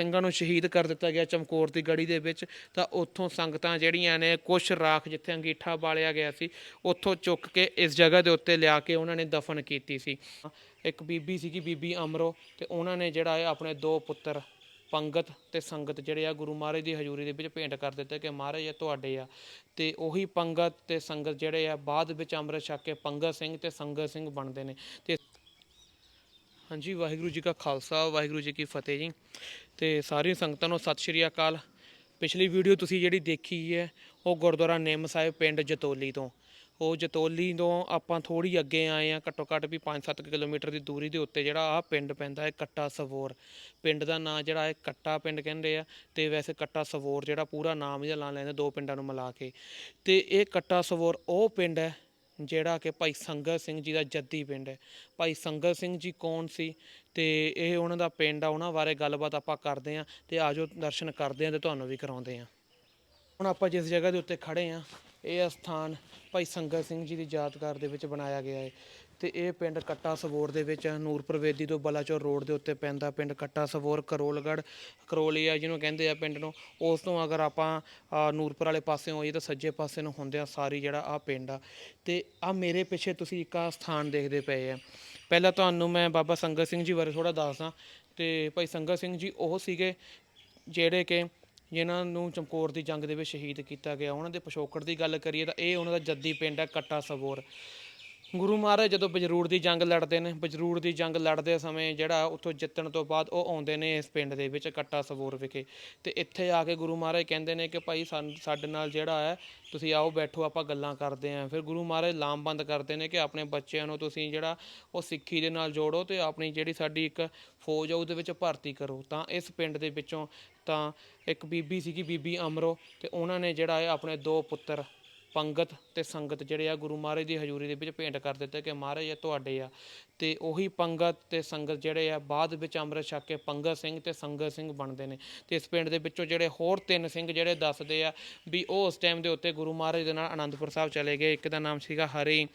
ਸਿੰਘਾਂ ਨੂੰ ਸ਼ਹੀਦ ਕਰ ਦਿੱਤਾ ਗਿਆ ਚਮਕੌਰ ਦੀ ਗੜੀ ਦੇ ਵਿੱਚ, ਤਾਂ ਉੱਥੋਂ ਸੰਗਤਾਂ ਜਿਹੜੀਆਂ ਨੇ ਕੁਛ ਰਾਖ ਜਿੱਥੇ ਅੰਗੀਠਾ ਬਾਲਿਆ ਗਿਆ ਸੀ, ਉੱਥੋਂ ਚੁੱਕ ਕੇ ਇਸ ਜਗ੍ਹਾ ਦੇ ਉੱਤੇ ਲਿਆ ਕੇ ਉਹਨਾਂ ਨੇ ਦਫਨ ਕੀਤੀ ਸੀ। ਇੱਕ ਬੀਬੀ ਸੀਗੀ ਬੀਬੀ ਅਮਰੋ, ਤੇ ਉਹਨਾਂ ਨੇ ਜਿਹੜਾ ਹੈ ਆਪਣੇ ਦੋ ਪੁੱਤਰ, ਪੰਗਤ ਤੇ ਸੰਗਤ ਜਿਹੜੇ ਆ, ਗੁਰੂ ਮਹਾਰਾਜ ਦੀ ਹਜ਼ੂਰੀ ਦੇ ਵਿੱਚ ਭੇਂਟ ਕਰ ਦਿੱਤੇ ਕਿ ਮਹਾਰਾਜ ਇਹ ਤੁਹਾਡੇ ਆ। ਤੇ ਉਹੀ ਪੰਗਤ ਤੇ ਸੰਗਤ ਜਿਹੜੇ ਆ, ਬਾਅਦ ਵਿੱਚ ਅੰਮ੍ਰਿਤ ਛਕ ਕੇ ਪੰਗਤ ਸਿੰਘ ਤੇ ਸੰਗਤ ਸਿੰਘ ਬਣਦੇ ਨੇ। ਤੇ ਹਾਂਜੀ, ਵਾਹਿਗੁਰੂ ਜੀ ਕਾ ਖਾਲਸਾ, ਵਾਹਿਗੁਰੂ ਜੀ ਕੀ ਫਤਿਹ ਜੀ। ਤੇ ਸਾਰੀਆਂ ਸੰਗਤਾਂ ਨੂੰ ਸਤਿ ਸ਼੍ਰੀ ਅਕਾਲ। ਪਿਛਲੀ ਵੀਡੀਓ ਤੁਸੀਂ ਜਿਹੜੀ ਦੇਖੀ ਹੈ, ਉਹ ਗੁਰਦੁਆਰਾ ਨਿੰਮ ਸਾਹਿਬ ਪਿੰਡ ਜਤੋਲੀ ਤੋਂ। ਉਹ ਜਤੋਲੀ ਤੋਂ ਆਪਾਂ ਥੋੜੀ ਅੱਗੇ ਆਏ ਆ ਘੱਟੋ ਘੱਟ ਵੀ 5-7 ਕਿਲੋਮੀਟਰ ਦੀ ਦੂਰੀ ਦੇ ਉੱਤੇ ਜਿਹੜਾ ਆ ਪਿੰਡ ਪੈਂਦਾ ਹੈ, ਕੱਟਾ ਸਵੋਰ। ਪਿੰਡ ਦਾ ਨਾਂ ਜਿਹੜਾ ਹੈ ਕੱਟਾ ਪਿੰਡ ਕਹਿੰਦੇ ਆ, ਤੇ ਵੈਸੇ ਕੱਟਾ ਸਵੋਰ ਜਿਹੜਾ ਪੂਰਾ ਨਾਮ ਇਹਦਾ ਨਾਂ ਲੈਂਦੇ ਦੋ ਪਿੰਡਾਂ ਨੂੰ ਮਿਲਾ ਕੇ। ਤੇ ਇਹ ਕੱਟਾ ਸਵੋਰ ਉਹ ਪਿੰਡ ਹੈ ਜਿਹੜਾ ਕਿ ਭਾਈ ਸੰਗਤ ਸਿੰਘ ਜੀ ਦਾ ਜੱਦੀ ਪਿੰਡ ਹੈ। ਭਾਈ ਸੰਗਤ ਸਿੰਘ ਜੀ ਕੌਣ ਸੀ? ਤੇ ਇਹ ਉਹਨਾਂ ਦਾ ਪਿੰਡ ਆ, ਉਹਨਾਂ ਬਾਰੇ ਗੱਲਬਾਤ ਆਪਾਂ ਕਰਦੇ ਆਂ ਤੇ ਆਜੋ ਦਰਸ਼ਨ ਕਰਦੇ ਆਂ ਤੇ ਤੁਹਾਨੂੰ ਵੀ ਕਰਾਉਂਦੇ ਆਂ ਹੁਣ ਆਪਾਂ ਜਿਸ ਜਗ੍ਹਾ ਦੇ ਉੱਤੇ ਖੜੇ ਆਂ ਇਹ ਸਥਾਨ ਭਾਈ ਸੰਗਤ ਸਿੰਘ ਜੀ ਦੀ ਯਾਦਗਾਰ ਦੇ ਵਿੱਚ ਬਣਾਇਆ ਗਿਆ ਹੈ। ਤੇ ਇਹ ਪਿੰਡ ਕੱਟਾ ਸਵੋਰ ਦੇ ਵਿੱਚ ਨੂਰਪੁਰ ਵੇਦੀ ਤੋਂ ਬਲਾਚੌਰ ਰੋਡ ਦੇ ਉੱਤੇ ਪੈਂਦਾ ਪਿੰਡ ਕੱਟਾ ਸਵੋਰ, ਕਰੋਲਗੜ੍ਹ, ਕਰੋਲੀਆ ਜਿਹਨੂੰ ਕਹਿੰਦੇ ਆ ਪਿੰਡ ਨੂੰ। ਉਸ ਤੋਂ ਅਗਰ ਆਪਾਂ ਨੂਰਪੁਰ ਵਾਲੇ ਪਾਸੇ ਹੋਈਏ ਤਾਂ ਸੱਜੇ ਪਾਸੇ ਨੂੰ ਹੁੰਦਿਆਂ ਸਾਰੀ ਜਿਹੜਾ ਆ ਪਿੰਡ ਆ। ਤੇ ਆ ਮੇਰੇ ਪਿੱਛੇ ਤੁਸੀਂ ਇੱਕ ਆ ਸਥਾਨ ਦੇਖਦੇ ਪਏ ਆ। ਪਹਿਲਾਂ ਤੁਹਾਨੂੰ ਮੈਂ ਬਾਬਾ ਸੰਗਤ ਸਿੰਘ ਜੀ ਬਾਰੇ ਥੋੜਾ ਦੱਸਦਾ। ਤੇ ਭਾਈ ਸੰਗਤ ਸਿੰਘ ਜੀ ਉਹ ਸੀਗੇ ਜਿਹੜੇ ਕਿ ਜਿਨ੍ਹਾਂ ਨੂੰ ਚਮਕੌਰ ਦੀ ਜੰਗ ਦੇ ਵਿੱਚ ਸ਼ਹੀਦ ਕੀਤਾ ਗਿਆ। ਉਹਨਾਂ ਦੇ ਪਿਛੋਕੜ ਦੀ ਗੱਲ ਕਰੀਏ ਤਾਂ ਇਹ ਉਹਨਾਂ ਦਾ ਜੱਦੀ ਪਿੰਡ ਹੈ ਕੱਟਾ ਸਵੋਰ। ਗੁਰੂ ਮਹਾਰਾਜ ਜਦੋਂ ਬਜ਼ਰੂਰ ਦੀ ਜੰਗ ਲੜਦੇ ਨੇ ਬਜ਼ਰੂਰ ਦੀ ਜੰਗ ਲੜਦੇ ਸਮੇਂ ਜਿਹੜਾ ਉੱਥੋਂ ਜਿੱਤਣ ਤੋਂ ਬਾਅਦ ਉਹ ਆਉਂਦੇ ਨੇ ਇਸ ਪਿੰਡ ਦੇ ਵਿੱਚ ਕੱਟਾ ਸਬੋਰ ਵਿਖੇ। ਤੇ ਇੱਥੇ ਆ ਕੇ ਗੁਰੂ ਮਹਾਰਾਜ ਕਹਿੰਦੇ ਨੇ ਕਿ ਭਾਈ ਸਾਨੂੰ, ਸਾਡੇ ਨਾਲ ਜਿਹੜਾ ਹੈ, ਤੁਸੀਂ ਆਓ ਬੈਠੋ, ਆਪਾਂ ਗੱਲਾਂ ਕਰਦੇ ਆਂ ਫਿਰ ਗੁਰੂ ਮਹਾਰਾਜ ਲਾਮਬੰਦ ਕਰਦੇ ਨੇ ਕਿ ਆਪਣੇ ਬੱਚਿਆਂ ਨੂੰ ਤੁਸੀਂ ਜਿਹੜਾ ਉਹ ਸਿੱਖੀ ਦੇ ਨਾਲ ਜੋੜੋ ਤੇ ਆਪਣੀ ਜਿਹੜੀ ਸਾਡੀ ਇੱਕ ਫੌਜ ਆ ਉਹਦੇ ਵਿੱਚ ਭਰਤੀ ਕਰੋ। ਤਾਂ ਇਸ ਪਿੰਡ ਦੇ ਵਿੱਚੋਂ ਤਾਂ ਇੱਕ ਬੀਬੀ ਸੀਗੀ ਬੀਬੀ ਅਮਰੋ ਤੇ ਉਹਨਾਂ ਨੇ ਜਿਹੜਾ ਹੈ ਆਪਣੇ ਦੋ ਪੁੱਤਰ ਪੰਗਤ ਤੇ ਸੰਗਤ ਜਿਹੜੇ ਆ ਗੁਰੂ ਮਹਾਰਾਜ ਦੀ ਹਜ਼ੂਰੀ ਦੇ ਵਿੱਚ ਭੇਂਟ ਕਰ ਦਿੱਤੇ ਕਿ ਮਹਾਰਾਜ ਇਹ ਤੁਹਾਡੇ ਆ। ਤੇ ਉਹੀ ਪੰਗਤ ਤੇ ਸੰਗਤ ਜਿਹੜੇ ਆ, ਬਾਅਦ ਵਿੱਚ ਅੰਮ੍ਰਿਤ ਛਕ ਕੇ ਪੰਗਤ ਸਿੰਘ ਤੇ ਸੰਗਤ ਸਿੰਘ ਬਣਦੇ ਨੇ। ਤੇ ਇਸ ਪਿੰਡ ਦੇ ਵਿੱਚੋਂ ਜਿਹੜੇ ਹੋਰ ਤਿੰਨ ਸਿੰਘ ਜਿਹੜੇ ਦੱਸਦੇ ਆ ਵੀ ਉਹ ਉਸ ਟਾਈਮ ਦੇ ਉੱਤੇ ਗੁਰੂ ਮਹਾਰਾਜ ਦੇ ਨਾਲ ਆਨੰਦਪੁਰ ਸਾਹਿਬ ਚਲੇ ਗਏ। ਇੱਕ ਦਾ ਨਾਮ ਸੀਗਾ ਹਰੀ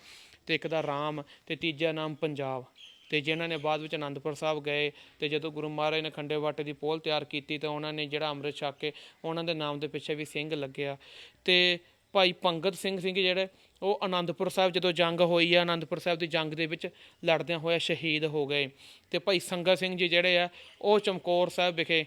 ਤੇ ਇੱਕ ਦਾ ਰਾਮ ਤੇ ਤੀਜਾ ਨਾਮ ਪੰਜਾਬ। ਤੇ ਜਿਨ੍ਹਾਂ ਨੇ ਬਾਅਦ ਵਿੱਚ ਆਨੰਦਪੁਰ ਸਾਹਿਬ ਗਏ ਤੇ ਜਦੋਂ ਗੁਰੂ ਮਹਾਰਾਜ ਨੇ ਖੰਡੇ ਵਾਟੇ ਦੀ ਪੋਲ ਤਿਆਰ ਕੀਤੀ ਤਾਂ ਉਹਨਾਂ ਨੇ ਜਿਹੜਾ ਅੰਮ੍ਰਿਤ ਛਕ ਕੇ ਉਹਨਾਂ ਦੇ ਨਾਮ ਦੇ ਪਿੱਛੇ ਵੀ ਸਿੰਘ ਲੱਗਿਆ। ਤੇ ਭਾਈ ਪੰਗਤ ਸਿੰਘ ਸਿੰਘ ਜਿਹੜੇ, ਉਹ ਆਨੰਦਪੁਰ ਸਾਹਿਬ ਜਦੋਂ ਜੰਗ ਹੋਈ ਆ ਆਨੰਦਪੁਰ ਸਾਹਿਬ ਦੀ ਜੰਗ ਦੇ ਵਿੱਚ ਲੜਦਿਆਂ ਹੋਇਆ ਸ਼ਹੀਦ ਹੋ ਗਏ। ਤੇ ਭਾਈ ਸੰਗਤ ਸਿੰਘ ਜੀ ਜਿਹੜੇ ਆ, ਉਹ ਚਮਕੌਰ ਸਾਹਿਬ ਵਿਖੇ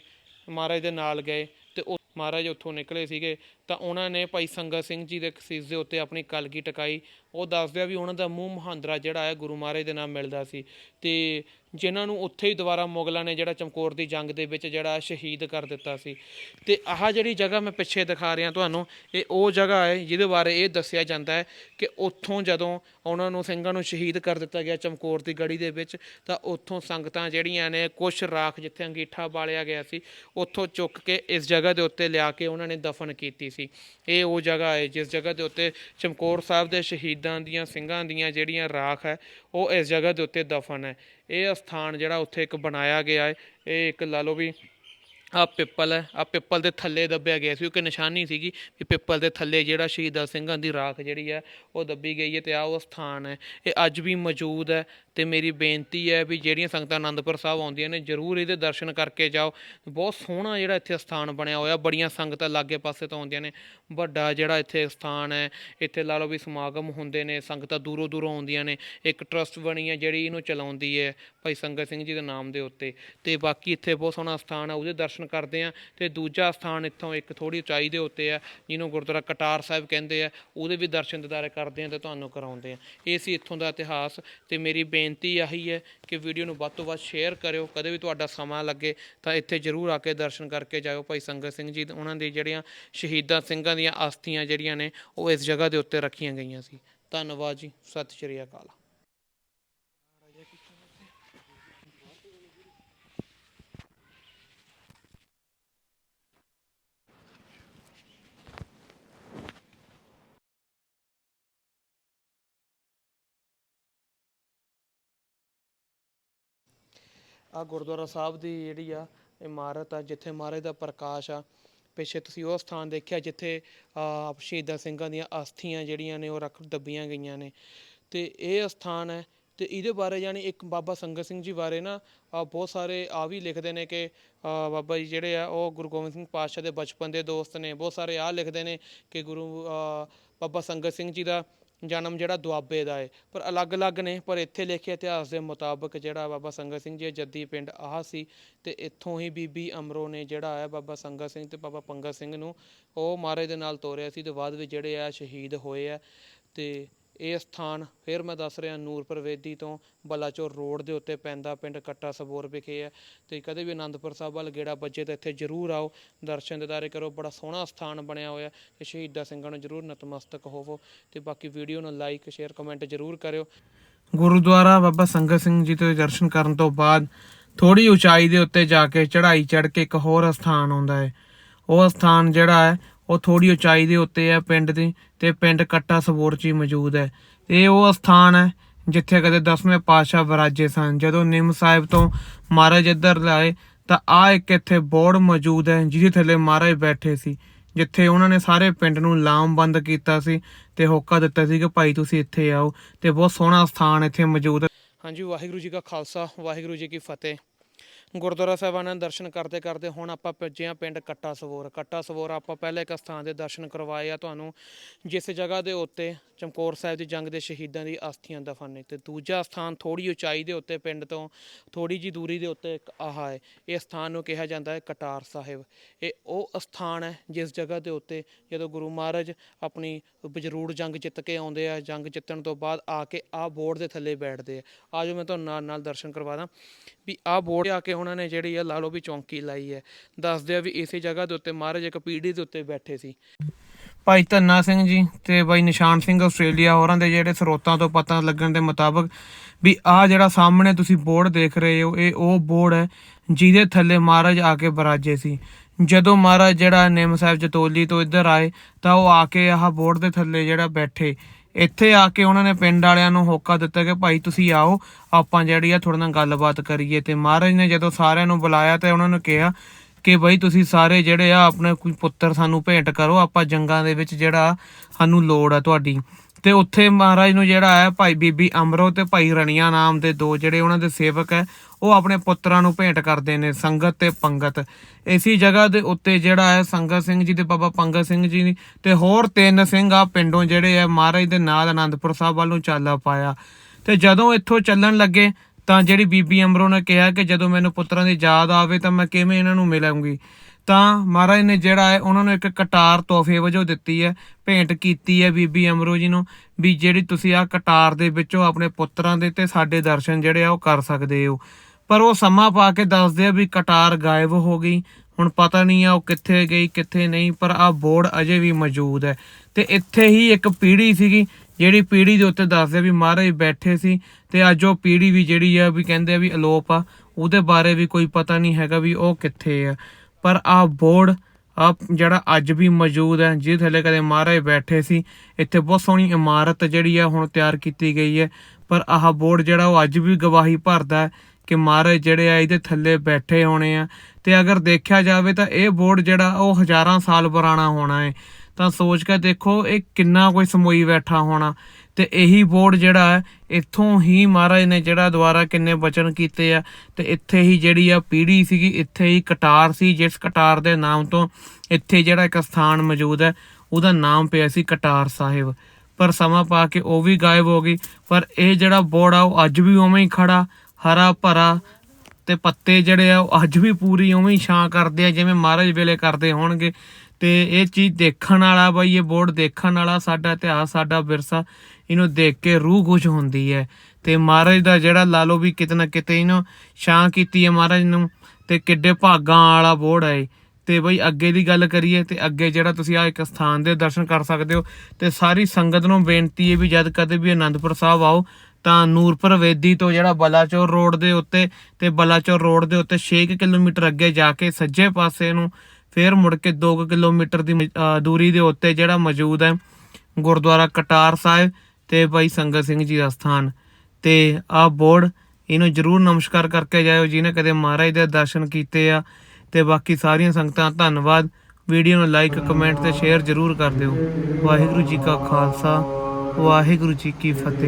ਮਹਾਰਾਜ ਦੇ ਨਾਲ ਗਏ ਤੇ ਉਹ ਮਹਾਰਾਜ ਉੱਥੋਂ ਨਿਕਲੇ ਸੀਗੇ। ਤਾਂ ਉਹਨਾਂ ਨੇ ਭਾਈ ਸੰਗਤ ਸਿੰਘ ਜੀ ਦੇ ਸੀਸ ਦੇ ਉੱਤੇ ਆਪਣੀ ਕਲਗੀ ਟਕਾਈ। ਉਹ ਦੱਸਦੇ ਆ ਵੀ ਉਹਨਾਂ ਦਾ ਮੂੰਹ ਮਹਾਂਦਰਾ ਜਿਹੜਾ ਹੈ ਗੁਰੂ ਮਹਾਰਾਜ ਦੇ ਨਾਲ ਮਿਲਦਾ ਸੀ। ਤੇ ਜਿਨ੍ਹਾਂ ਨੂੰ ਉੱਥੇ ਹੀ ਦੁਬਾਰਾ ਮੁਗਲਾਂ ਨੇ ਜਿਹੜਾ ਚਮਕੌਰ ਦੀ ਜੰਗ ਦੇ ਵਿੱਚ ਜਿਹੜਾ ਸ਼ਹੀਦ ਕਰ ਦਿੱਤਾ ਸੀ। ਤੇ ਆਹ ਜਿਹੜੀ ਜਗ੍ਹਾ ਮੈਂ ਪਿੱਛੇ ਦਿਖਾ ਰਿਹਾ ਤੁਹਾਨੂੰ, ਇਹ ਉਹ ਜਗ੍ਹਾ ਹੈ ਜਿਹਦੇ ਬਾਰੇ ਇਹ ਦੱਸਿਆ ਜਾਂਦਾ ਹੈ ਕਿ ਉੱਥੋਂ ਜਦੋਂ ਉਹਨਾਂ ਨੂੰ ਸਿੰਘਾਂ ਨੂੰ ਸ਼ਹੀਦ ਕਰ ਦਿੱਤਾ ਗਿਆ ਚਮਕੌਰ ਦੀ ਗੜੀ ਦੇ ਵਿੱਚ, ਤਾਂ ਉੱਥੋਂ ਸੰਗਤਾਂ ਜਿਹੜੀਆਂ ਨੇ ਕੁਛ ਰਾਖ ਜਿੱਥੇ ਅੰਗੀਠਾ ਬਾਲਿਆ ਗਿਆ ਸੀ, ਉੱਥੋਂ ਚੁੱਕ ਕੇ ਇਸ ਜਗ੍ਹਾ ਦੇ ਉੱਤੇ ਲਿਆ ਕੇ ਉਹਨਾਂ ਨੇ ਦਫਨ ਕੀਤੀ ਸੀ। ਇਹ ਉਹ ਜਗ੍ਹਾ ਹੈ ਜਿਸ ਜਗ੍ਹਾ ਦੇ ਉੱਤੇ ਚਮਕੌਰ ਸਾਹਿਬ ਦੇ ਸ਼ਹੀਦਾਂ ਦੀਆਂ ਸਿੰਘਾਂ ਦੀਆਂ ਜਿਹੜੀਆਂ ਰਾਖ ਹੈ, ਉਹ ਇਸ ਜਗ੍ਹਾ ਦੇ ਉੱਤੇ ਦਫਨ ਹੈ। ਇਹ ਸਥਾਨ ਜਿਹੜਾ ਉੱਥੇ ਇੱਕ ਬਣਾਇਆ ਗਿਆ ਹੈ, ਇਹ ਇੱਕ ਲਾ ਲਓ ਵੀ ਆ ਪਿੱਪਲ ਹੈ ਆ ਪਿੱਪਲ ਦੇ ਥੱਲੇ ਦੱਬਿਆ ਗਿਆ ਸੀ, ਉਹ ਕਿ ਨਿਸ਼ਾਨੀ ਸੀਗੀ ਵੀ ਪਿੱਪਲ ਦੇ ਥੱਲੇ ਜਿਹੜਾ ਸ਼ਹੀਦਾਂ ਸਿੰਘਾਂ ਦੀ ਰਾਖ ਜਿਹੜੀ ਹੈ, ਉਹ ਦੱਬੀ ਗਈ ਹੈ ਤੇ ਆ ਉਹ ਸਥਾਨ ਹੈ। ਇਹ ਅੱਜ ਵੀ ਮੌਜੂਦ ਹੈ ਤੇ ਮੇਰੀ ਬੇਨਤੀ ਹੈ ਵੀ ਜਿਹੜੀਆਂ ਸੰਗਤਾਂ ਆਨੰਦਪੁਰ ਸਾਹਿਬ ਆਉਂਦੀਆਂ ਨੇ, ਜਰੂਰ ਇਹਦੇ ਦਰਸ਼ਨ ਕਰਕੇ ਜਾਓ। ਬਹੁਤ ਸੋਹਣਾ ਜਿਹੜਾ ਇੱਥੇ ਸਥਾਨ ਬਣਿਆ ਹੋਇਆ, ਬੜੀਆਂ ਸੰਗਤਾਂ ਲਾਗੇ ਪਾਸੇ ਤੋਂ ਆਉਂਦੀਆਂ ਨੇ। ਵੱਡਾ ਜਿਹੜਾ ਇੱਥੇ ਸਥਾਨ ਹੈ, ਇੱਥੇ ਲਾ ਲਓ ਵੀ ਸਮਾਗਮ ਹੁੰਦੇ ਨੇ, ਸੰਗਤਾਂ ਦੂਰੋਂ ਦੂਰੋਂ ਆਉਂਦੀਆਂ ਨੇ। ਇੱਕ ਟਰਸਟ ਬਣੀ ਹੈ ਜਿਹੜੀ ਇਹਨੂੰ ਚਲਾਉਂਦੀ ਹੈ ਭਾਈ ਸੰਗਤ ਸਿੰਘ ਜੀ ਦੇ ਨਾਮ ਦੇ ਉੱਤੇ। ਤੇ ਬਾਕੀ ਇੱਥੇ ਬਹੁਤ ਸੋਹਣਾ ਸਥਾਨ ਹੈ ਉਹਦੇ ਦਰਸ਼ਨ ਕਰਦੇ ਆ। ਤੇ ਦੂਜਾ ਸਥਾਨ ਇੱਥੋਂ ਇੱਕ ਥੋੜੀ ਉਚਾਈ ਦੇ ਉੱਤੇ ਆ, ਜਿਹਨੂੰ ਗੁਰਦੁਆਰਾ ਕਟਾਰ ਸਾਹਿਬ ਕਹਿੰਦੇ ਆ, ਉਹਦੇ ਵੀ ਦਰਸ਼ਨ ਦਿਦਾਰੇ ਕਰਦੇ ਆ ਤੇ ਤੁਹਾਨੂੰ ਕਰਾਉਂਦੇ ਆ। ਇਹ ਸੀ ਇੱਥੋਂ ਦਾ ਇਤਿਹਾਸ ਤੇ ਮੇਰੀ ਬੇਨਤੀ ਬੇਨਤੀ ਆਹੀ ਹੈ ਕਿ ਵੀਡੀਓ ਨੂੰ ਵੱਧ ਤੋਂ ਵੱਧ ਸ਼ੇਅਰ ਕਰਿਓ, ਕਦੇ ਵੀ ਤੁਹਾਡਾ ਸਮਾਂ ਲੱਗੇ ਤਾਂ ਇੱਥੇ ਜਰੂਰ ਆ ਕੇ ਦਰਸ਼ਨ ਕਰਕੇ ਜਾਇਓ ਭਾਈ ਸੰਗਤ ਸਿੰਘ ਜੀ, ਉਹਨਾਂ ਦੀ ਜਿਹੜੀਆਂ ਸ਼ਹੀਦਾਂ ਸਿੰਘਾਂ ਦੀਆਂ ਅਸਥੀਆਂ ਜਿਹੜੀਆਂ ਨੇ, ਉਹ ਇਸ ਜਗ੍ਹਾ ਦੇ ਉੱਤੇ ਰੱਖੀਆਂ ਗਈਆਂ ਸੀ। ਧੰਨਵਾਦ ਜੀ, ਸਤਿ ਸ਼੍ਰੀ ਅਕਾਲ। ਆ ਗੁਰਦੁਆਰਾ ਸਾਹਿਬ ਦੀ ਜਿਹੜੀ ਆ ਇਮਾਰਤ ਆ ਜਿੱਥੇ ਮਹਾਰਾਜ ਦਾ ਪ੍ਰਕਾਸ਼ ਆ ਪਿੱਛੇ ਤੁਸੀਂ ਉਹ ਸਥਾਨ ਦੇਖਿਆ ਜਿੱਥੇ ਸ਼ਹੀਦਾਂ ਸਿੰਘਾਂ ਦੀਆਂ ਅਸਥੀਆਂ ਜਿਹੜੀਆਂ ਨੇ ਉਹ ਰੱਖ ਦੱਬੀਆਂ ਗਈਆਂ ਨੇ। ਤੇ ਇਹ ਸਥਾਨ ਹੈ ਤੇ ਇਹਦੇ ਬਾਰੇ ਯਾਨੀ ਇੱਕ ਬਾਬਾ ਸੰਗਤ ਸਿੰਘ ਜੀ ਬਾਰੇ ਨਾ ਅ, ਬਹੁਤ ਸਾਰੇ ਆ ਵੀ ਲਿਖਦੇ ਨੇ ਕਿ ਬਾਬਾ ਜੀ ਜਿਹੜੇ ਆ ਉਹ ਗੁਰੂ ਗੋਬਿੰਦ ਸਿੰਘ ਪਾਤਸ਼ਾਹ ਦੇ ਬਚਪਨ ਦੇ ਦੋਸਤ ਨੇ। ਬਹੁਤ ਸਾਰੇ ਆ ਲਿਖਦੇ ਨੇ ਕਿ ਗੁਰੂ ਬਾਬਾ ਸੰਗਤ ਸਿੰਘ ਜੀ ਦਾ ਜਨਮ ਜਿਹੜਾ ਦੁਆਬੇ ਦਾ ਹੈ ਪਰ ਅਲੱਗ-ਅਲੱਗ ਨੇ, ਪਰ ਇੱਥੇ ਲਿਖੇ ਇਤਿਹਾਸ ਦੇ ਮੁਤਾਬਕ ਜਿਹੜਾ ਬਾਬਾ ਸੰਗਤ ਸਿੰਘ ਜੀ ਜੱਦੀ ਪਿੰਡ ਆਹ ਸੀ ਤੇ ਇੱਥੋਂ ਹੀ ਬੀਬੀ ਅਮਰੋ ਨੇ ਜਿਹੜਾ ਹੈ ਬਾਬਾ ਸੰਗਤ ਸਿੰਘ ਤੇ ਬਾਬਾ ਪੰਗਤ ਸਿੰਘ ਨੂੰ ਉਹ ਮਹਾਰਾਜ ਦੇ ਨਾਲ ਤੋਰਿਆ ਸੀ ਤੇ ਬਾਅਦ ਵਿੱਚ ਜਿਹੜੇ ਆ ਸ਼ਹੀਦ ਹੋਏ ਆ ਤੇ ਇਹ ਸਥਾਨ ਫਿਰ ਮੈਂ ਦੱਸ ਰਿਹਾ ਨੂਰਪੁਰ ਵੇਦੀ ਤੋਂ ਬਲਾਚੌਰ ਰੋਡ ਦੇ ਉੱਤੇ ਪੈਂਦਾ ਪਿੰਡ ਕੱਟਾ ਸਬੋਰ ਵਿਖੇ ਹੈ ਤੇ ਕਦੇ ਵੀ ਆਨੰਦਪੁਰ ਸਾਹਿਬ ਵੱਲ ਗੇੜਾ ਵੱਜੇ ਤਾਂ ਇੱਥੇ ਜ਼ਰੂਰ ਆਓ, ਦਰਸ਼ਨ ਦਿਦਾਰੇ ਕਰੋ, ਬੜਾ ਸੋਹਣਾ ਸਥਾਨ ਬਣਿਆ ਹੋਇਆ ਤੇ ਸ਼ਹੀਦਾਂ ਸਿੰਘਾਂ ਨੂੰ ਜ਼ਰੂਰ ਨਤਮਸਤਕ ਹੋਵੋ ਤੇ ਬਾਕੀ ਵੀਡੀਓ ਨੂੰ ਲਾਈਕ, ਸ਼ੇਅਰ, ਕਮੈਂਟ ਜ਼ਰੂਰ ਕਰਿਓ। ਗੁਰਦੁਆਰਾ ਬਾਬਾ ਸੰਗਤ ਸਿੰਘ ਜੀ ਦੇ ਦਰਸ਼ਨ ਕਰਨ ਤੋਂ ਬਾਅਦ ਥੋੜੀ ਉਚਾਈ ਦੇ ਉੱਤੇ ਜਾ ਕੇ ਚੜ੍ਹਾਈ ਚੜ੍ਹ ਕੇ ਇੱਕ ਹੋਰ ਸਥਾਨ ਆਉਂਦਾ ਹੈ। ਉਹ ਸਥਾਨ ਜਿਹੜਾ ਹੈ ਉਹ ਥੋੜੀ ਉਚਾਈ ਦੇ ਉੱਤੇ ਹੈ ਪਿੰਡ ਦੀ ਤੇ ਪਿੰਡ ਕੱਟਾ ਸਬੋਰ 'ਚ ਹੀ ਮੌਜੂਦ ਹੈ। ਇਹ ਉਹ ਸਥਾਨ ਹੈ ਜਿੱਥੇ ਕਦੇ ਦਸਵੇਂ ਪਾਤਸ਼ਾਹ ਵਿਰਾਜੇ ਸਨ। ਜਦੋਂ ਨਿੰਮ ਸਾਹਿਬ ਤੋਂ ਮਹਾਰਾਜ ਇੱਧਰ ਲਾਏ ਤਾਂ ਆ ਇੱਕ ਇੱਥੇ ਬੋਰਡ ਮੌਜੂਦ ਹੈ ਜਿਹਦੇ ਥੱਲੇ ਮਹਾਰਾਜ ਬੈਠੇ ਸੀ, ਜਿੱਥੇ ਉਹਨਾਂ ਨੇ ਸਾਰੇ ਪਿੰਡ ਨੂੰ ਲਾਮਬੰਦ ਕੀਤਾ ਸੀ ਤੇ ਹੋਕਾ ਦਿੱਤਾ ਸੀ ਕਿ ਭਾਈ ਤੁਸੀਂ ਇੱਥੇ ਆਓ ਤੇ ਬਹੁਤ ਸੋਹਣਾ ਸਥਾਨ ਇੱਥੇ ਮੌਜੂਦ ਹੈ। ਹਾਂਜੀ, ਵਾਹਿਗੁਰੂ ਜੀ ਕਾ ਖਾਲਸਾ, ਵਾਹਿਗੁਰੂ ਜੀ ਕੀ ਫਤਿਹ। ਗੁਰਦੁਆਰਾ ਸਾਹਿਬਾਨਾਂ ਦੇ ਦਰਸ਼ਨ ਕਰਦੇ ਕਰਦੇ ਹੁਣ ਆਪਾਂ ਪੁੱਜੇ ਹਾਂ ਪਿੰਡ ਕੱਟਾ ਸਵੋਰ। ਕੱਟਾ ਸਵੋਰ ਆਪਾਂ ਪਹਿਲੇ ਇੱਕ ਸਥਾਨ ਦੇ ਦਰਸ਼ਨ ਕਰਵਾਏ ਆ ਤੁਹਾਨੂੰ, ਜਿਸ ਜਗ੍ਹਾ ਦੇ ਉੱਤੇ ਚਮਕੌਰ ਸਾਹਿਬ ਦੀ ਜੰਗ ਦੇ ਸ਼ਹੀਦਾਂ ਦੀ ਅਸਥੀਆਂ ਦਫਨ ਨੇ ਤੇ ਦੂਜਾ ਸਥਾਨ ਥੋੜੀ ਉਚਾਈ ਦੇ ਉੱਤੇ ਪਿੰਡ ਤੋਂ ਥੋੜੀ ਜੀ ਦੂਰੀ ਦੇ ਉੱਤੇ ਇੱਕ ਆਹਾ ਹੈ। ਇਹ ਸਥਾਨ ਨੂੰ ਕਿਹਾ ਜਾਂਦਾ ਹੈ ਕਟਾਰ ਸਾਹਿਬ। ਇਹ ਉਹ ਸਥਾਨ ਹੈ ਜਿਸ ਜਗ੍ਹਾ ਦੇ ਉੱਤੇ ਜਦੋਂ ਗੁਰੂ ਮਹਾਰਾਜ ਆਪਣੀ ਬਜਰੂੜ ਜੰਗ ਜਿੱਤ ਕੇ ਆਉਂਦੇ ਆ, ਜੰਗ ਜਿੱਤਣ ਤੋਂ ਬਾਅਦ ਆ ਕੇ ਆਹ ਬੋਰਡ ਦੇ ਥੱਲੇ ਬੈਠਦੇ ਆ। ਆਜੋ ਮੈਂ ਤੁਹਾਨੂੰ ਨਾਲ ਨਾਲ ਦਰਸ਼ਨ ਕਰਵਾ ਦਾਂ ਵੀ ਆਹ ਬੋਰਡ ਆ ਕੇ ਉਹਨਾਂ ਨੇ ਜਿਹੜੀ ਆ ਲਾ ਲਓ ਵੀ ਚੌਂਕੀ ਲਾਈ ਹੈ। ਦੱਸਦੇ ਆ ਵੀ ਇਸੇ ਜਗ੍ਹਾ ਦੇ ਉੱਤੇ ਮਹਾਰਾਜ ਇੱਕ ਪੀੜੀ ਦੇ ਉੱਤੇ ਬੈਠੇ ਸੀ। ਭਾਈ ਧੰਨਾ ਸਿੰਘ ਜੀ ਤੇ ਭਾਈ ਨਿਸ਼ਾਨ ਸਿੰਘ ਆਸਟ੍ਰੇਲੀਆ, ਹੋਰਾਂ ਦੇ ਜਿਹੜੇ ਸਰੋਤਾਂ ਤੋਂ ਪਤਾ ਲੱਗਣ ਦੇ ਮੁਤਾਬਕ ਵੀ ਆਹ ਜਿਹੜਾ ਸਾਹਮਣੇ ਤੁਸੀਂ ਬੋਰਡ ਦੇਖ ਰਹੇ ਹੋ, ਇਹ ਉਹ ਬੋਰਡ ਹੈ ਜਿਹਦੇ ਥੱਲੇ ਮਹਾਰਾਜ ਆ ਕੇ ਬਰਾਜੇ ਸੀ। ਜਦੋਂ ਮਹਾਰਾਜ ਜਿਹੜਾ ਨਿੰਮ ਸਾਹਿਬ ਜਤੋਲੀ ਤੋਂ ਇੱਧਰ ਆਏ ਤਾਂ ਉਹ ਆ ਕੇ ਆਹ ਬੋਰਡ ਦੇ ਥੱਲੇ ਜਿਹੜਾ ਬੈਠੇ। ਇੱਥੇ ਆ ਕੇ ਉਹਨਾਂ ਨੇ ਪਿੰਡ ਵਾਲਿਆਂ ਨੂੰ ਹੋਕਾ ਦਿੱਤਾ ਕਿ ਭਾਈ ਤੁਸੀਂ ਆਓ, ਆਪਾਂ ਜਿਹੜੀ ਆ ਤੁਹਾਡੇ ਨਾਲ ਗੱਲਬਾਤ ਕਰੀਏ। ਤੇ ਮਹਾਰਾਜ ਨੇ ਜਦੋਂ ਸਾਰਿਆਂ ਨੂੰ ਬੁਲਾਇਆ ਤੇ ਉਹਨਾਂ ਨੂੰ ਕਿਹਾ ਕਿ ਬਈ ਤੁਸੀਂ ਸਾਰੇ ਜਿਹੜੇ ਆ ਆਪਣੇ ਕੋਈ ਪੁੱਤਰ ਸਾਨੂੰ ਭੇਂਟ ਕਰੋ, ਆਪਾਂ ਜੰਗਾਂ ਦੇ ਵਿੱਚ ਜਿਹੜਾ ਸਾਨੂੰ ਲੋੜ ਆ ਤੁਹਾਡੀ। ਤੇ ਉੱਥੇ ਮਹਾਰਾਜ ਨੂੰ ਜਿਹੜਾ ਹੈ ਭਾਈ ਬੀਬੀ ਅਮਰੋ ਤੇ ਭਾਈ ਰਣੀਆਂ ਨਾਮ ਦੇ ਦੋ ਜਿਹੜੇ ਉਹਨਾਂ ਦੇ ਸੇਵਕ ਹੈ, ਉਹ ਆਪਣੇ ਪੁੱਤਰਾਂ ਨੂੰ ਭੇਂਟ ਕਰਦੇ ਨੇ, ਸੰਗਤ ਤੇ ਪੰਗਤ। ਇਸੀ ਜਗ੍ਹਾ ਦੇ ਉੱਤੇ ਜਿਹੜਾ ਹੈ ਸੰਗਤ ਸਿੰਘ ਜੀ ਤੇ ਬਾਬਾ ਪੰਗਤ ਸਿੰਘ ਜੀ ਤੇ ਹੋਰ ਤਿੰਨ ਸਿੰਘ ਆ ਪਿੰਡੋਂ ਜਿਹੜੇ ਆ ਮਹਾਰਾਜ ਦੇ ਨਾਲ ਆਨੰਦਪੁਰ ਸਾਹਿਬ ਵੱਲ ਨੂੰ ਚਾਲਾ ਪਾਇਆ। ਤੇ ਜਦੋਂ ਇੱਥੋਂ ਚੱਲਣ ਲੱਗੇ, ਤਾਂ ਜਿਹੜੀ ਬੀਬੀ ਅਮਰੋ ਨੇ ਕਿਹਾ ਕਿ ਜਦੋਂ ਮੈਨੂੰ ਪੁੱਤਰਾਂ ਦੀ ਯਾਦ ਆਵੇ ਤਾਂ ਮੈਂ ਕਿਵੇਂ ਇਹਨਾਂ ਨੂੰ ਮਿਲਾਂਗੀ? ਤਾਂ ਮਹਾਰਾਜ ਨੇ ਜਿਹੜਾ ਹੈ ਉਹਨਾਂ ਨੂੰ ਇੱਕ ਕਟਾਰ ਤੋਹਫੇ ਵਜੋਂ ਦਿੱਤੀ ਹੈ, ਭੇਂਟ ਕੀਤੀ ਹੈ ਬੀਬੀ ਅਮਰੋ ਜੀ ਨੂੰ ਵੀ ਜਿਹੜੀ ਤੁਸੀਂ ਆ ਕਟਾਰ ਦੇ ਵਿੱਚੋਂ ਆਪਣੇ ਪੁੱਤਰਾਂ ਦੇ ਤੇ ਸਾਡੇ ਦਰਸ਼ਨ ਜਿਹੜੇ ਆ ਉਹ ਕਰ ਸਕਦੇ ਹੋ। ਪਰ ਉਹ ਸਮਾਂ ਪਾ ਕੇ ਦੱਸਦੇ ਆ ਵੀ ਕਟਾਰ ਗਾਇਬ ਹੋ ਗਈ, ਹੁਣ ਪਤਾ ਨਹੀਂ ਆ ਉਹ ਕਿੱਥੇ ਗਈ, ਕਿੱਥੇ ਨਹੀਂ, ਪਰ ਆ ਬੋਰਡ ਅਜੇ ਵੀ ਮੌਜੂਦ ਹੈ। ਤੇ ਇੱਥੇ ਹੀ ਇੱਕ ਪੀੜੀ ਸੀਗੀ, ਜਿਹੜੀ ਪੀੜੀ ਦੇ ਉੱਤੇ ਦੱਸਦੇ ਆ ਵੀ ਮਹਾਰਾਜ ਬੈਠੇ ਸੀ ਤੇ ਅੱਜ ਉਹ ਪੀੜੀ ਵੀ ਜਿਹੜੀ ਆ ਵੀ ਕਹਿੰਦੇ ਆ ਵੀ ਅਲੋਪ ਆ, ਉਹਦੇ ਬਾਰੇ ਵੀ ਕੋਈ ਪਤਾ ਨਹੀਂ ਹੈਗਾ ਵੀ ਉਹ ਕਿੱਥੇ ਆ। ਪਰ ਆ ਬੋਰਡ, ਆ ਜਿਹੜਾ ਅੱਜ ਵੀ ਮੌਜੂਦ ਹੈ, ਜਿਹਦੇ ਥੱਲੇ ਕਦੇ ਮਹਾਰਾਜ ਬੈਠੇ ਸੀ, ਇੱਥੇ ਬਹੁਤ ਸੋਹਣੀ ਇਮਾਰਤ ਜਿਹੜੀ ਆ ਹੁਣ ਤਿਆਰ ਕੀਤੀ ਗਈ ਹੈ। ਪਰ ਆਹ ਬੋਰਡ ਜਿਹੜਾ ਉਹ ਅੱਜ ਵੀ ਗਵਾਹੀ ਭਰਦਾ ਹੈ ਕਿ ਮਹਾਰਾਜ ਜਿਹੜੇ ਆ ਇਹਦੇ ਥੱਲੇ ਬੈਠੇ ਹੋਣੇ ਆ। ਤੇ ਅਗਰ ਦੇਖਿਆ ਜਾਵੇ ਤਾਂ ਇਹ ਬੋਰਡ ਜਿਹੜਾ ਉਹ ਹਜ਼ਾਰਾਂ ਸਾਲ ਪੁਰਾਣਾ ਹੋਣਾ ਹੈ। ਤਾਂ ਸੋਚ ਕੇ ਦੇਖੋ ਇਹ ਕਿੰਨਾ ਕੋਈ ਸਮੋਈ ਬੈਠਾ ਹੋਣਾ। ਤੇ ਇਹੀ ਬੋਰਡ ਜਿਹੜਾ ਹੈ, ਇੱਥੋਂ ਹੀ ਮਹਾਰਾਜ ਨੇ ਜਿਹੜਾ ਦੁਆਰਾ ਕਿੰਨੇ ਬਚਨ ਕੀਤੇ ਆ, ਤੇ ਇੱਥੇ ਹੀ ਜਿਹੜੀ ਆ ਪੀੜੀ ਸੀਗੀ, ਇੱਥੇ ਹੀ ਕਟਾਰ ਸੀ, ਜਿਸ ਕਟਾਰ ਦੇ ਨਾਮ ਤੋਂ ਇੱਥੇ ਜਿਹੜਾ ਇੱਕ ਸਥਾਨ ਮੌਜੂਦ ਹੈ, ਉਹਦਾ ਨਾਮ ਪਿਆ ਸੀ ਕਟਾਰ ਸਾਹਿਬ। ਪਰ ਸਮਾਂ ਪਾ ਕੇ ਉਹ ਵੀ ਗਾਇਬ ਹੋ ਗਈ, ਪਰ ਇਹ ਜਿਹੜਾ ਬੋਰਡ ਆ, ਉਹ ਅੱਜ ਵੀ ਉਵੇਂ ਹੀ ਖੜਾ, ਹਰਾ ਭਰਾ ਤੇ ਪੱਤੇ ਜਿਹੜੇ ਆ, ਉਹ ਅੱਜ ਵੀ ਪੂਰੀ ਉਵੇਂ ਹੀ ਛਾਂ ਕਰਦੇ ਆ, ਜਿਵੇਂ ਮਹਾਰਾਜ ਵੇਲੇ ਕਰਦੇ ਹੋਣਗੇ। ਤੇ ਇਹ ਚੀਜ਼ ਦੇਖਣ ਵਾਲਾ ਬਾਈ, ਇਹ ਬੋਰਡ ਦੇਖਣ ਵਾਲਾ ਸਾਡਾ ਇਤਿਹਾਸ, ਸਾਡਾ ਵਿਰਸਾ ਇਹਨੂੰ ਦੇਖ ਕੇ ਰੂਹ ਖੁਸ਼ ਹੁੰਦੀ ਹੈ ਤੇ ਮਹਾਰਾਜ ਦਾ ਜਿਹੜਾ ਲਾ ਲਓ ਵੀ ਕਿਤੇ ਨਾ ਕਿਤੇ ਇਹਨੂੰ ਛਾਂ ਕੀਤੀ ਹੈ ਮਹਾਰਾਜ ਨੂੰ, ਤੇ ਕਿੱਡੇ ਭਾਗਾਂ ਵਾਲਾ ਬੋਰਡ ਹੈ ਇਹ। ਤੇ ਬਈ ਅੱਗੇ ਦੀ ਗੱਲ ਕਰੀਏ ਤੇ ਅੱਗੇ ਜਿਹੜਾ ਤੁਸੀਂ ਆ ਇੱਕ ਸਥਾਨ ਦੇ ਦਰਸ਼ਨ ਕਰ ਸਕਦੇ ਹੋ, ਤੇ ਸਾਰੀ ਸੰਗਤ ਨੂੰ ਬੇਨਤੀ ਹੈ ਵੀ ਜਦ ਕਦੇ ਵੀ ਆਨੰਦਪੁਰ ਸਾਹਿਬ ਆਓ, ਤਾਂ ਨੂਰਪੁਰ ਵੇਦੀ ਤੋਂ ਜਿਹੜਾ ਬਲਾਚੌਰ ਰੋਡ ਦੇ ਉੱਤੇ ਤੇ ਬਲਾਚੌਰ ਰੋਡ ਦੇ ਉੱਤੇ 6 ਕਿਲੋਮੀਟਰ ਅੱਗੇ ਜਾ ਕੇ ਸੱਜੇ ਪਾਸੇ ਨੂੰ ਫੇਰ ਮੁੜ ਕੇ 2 ਕਿਲੋਮੀਟਰ ਦੀ ਮ- ਦੂਰੀ ਦੇ ਉੱਤੇ ਜਿਹੜਾ ਮੌਜੂਦ ਹੈ ਗੁਰਦੁਆਰਾ ਕਟਾਰ ਸਾਹਿਬ ਤੇ ਭਾਈ ਸੰਗਤ ਸਿੰਘ ਜੀ ਦਾ ਸਥਾਨ। ਤੇ ਆਹ ਬੋਰਡ ਇਹਨੂੰ ਜਰੂਰ ਨਮਸਕਾਰ ਕਰਕੇ ਜਾਇਓ, ਜਿਹਨੇ ਕਦੇ ਮਹਾਰਾਜ ਦੇ ਦਰਸ਼ਨ ਕੀਤੇ ਆ। ਤੇ ਬਾਕੀ ਸਾਰੀਆਂ ਸੰਗਤਾਂ ਧੰਨਵਾਦ। ਵੀਡੀਓ ਨੂੰ ਲਾਈਕ, ਕਮੈਂਟ ਤੇ ਸ਼ੇਅਰ ਜਰੂਰ ਕਰ ਦਿਓ। ਵਾਹਿਗੁਰੂ ਜੀ ਕਾ ਖਾਲਸਾ, ਵਾਹਿਗੁਰੂ ਜੀ ਕੀ ਫਤਿਹ।